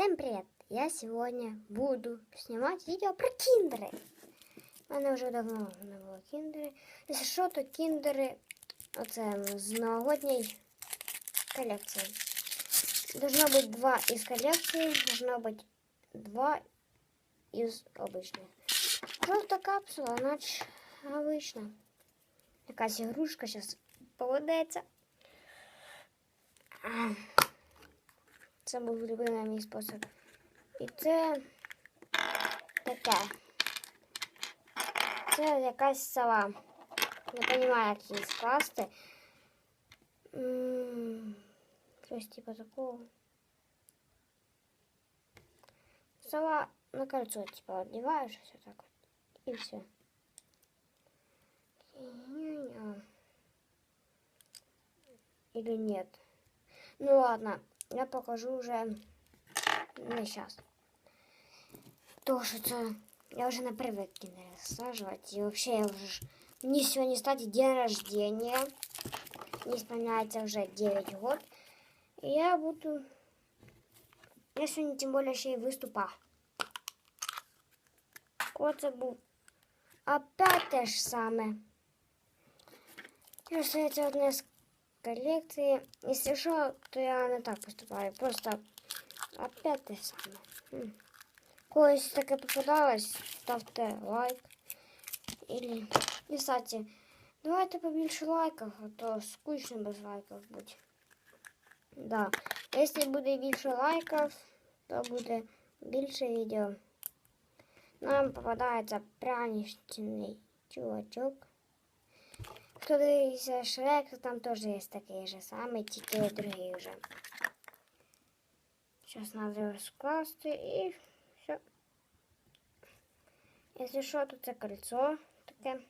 Всем привет! Я сегодня буду снимать видео про киндеры. У мене вже давно не було кіндери. Якщо що, то кіндери оце з новогодньої колекції. Должно быть два из коллекции, должно быть два из обычных. Желтая капсула, значит, обычно. Якась ігрушка зараз поведеться. Це був любимий мій спосіб. І це таке. Це якась сова. Не розумію, як її скласти. М, Щось типу такого. Сова на кольцо, типа, одеваешь, все так вот. И все. Или нет? Ну ладно, я покажу уже не сейчас. То, что это... Я уже на привык рассаживать. И вообще я уже... Мне сегодня, кстати, день рождения. Не исполняется уже 9 год. И я буду... Я сегодня тем более ще й виступав. Оце був опять те ж саме. Просто це одне з колекції. Якщо що, то я не так поступаю. Просто опять те саме. М. Колись таке попадалось, ставте лайк. Или, і, кстати, давайте побільше лайків, а то скучно без лайків буде. Да. Якщо буде більше лайків, то буде більше відео. Нам попадається пряничний чувачок. Хто дивиться Шрек, то там теж є такий же самий, тільки другий вже. Зараз треба скласти і все. Якщо що, то це кольцо таке.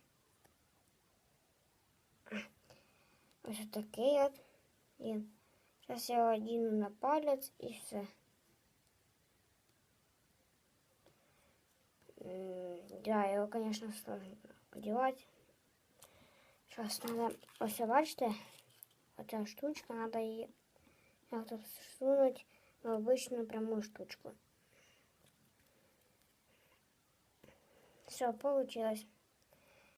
Ось такий от. Він. Зараз я його одіну на палець і все. М, Да, его, конечно, сложно одевать. Сейчас надо, ось бачите, эта штучка, надо ее как-то всунуть в обычную прямую штучку. Все, получилось.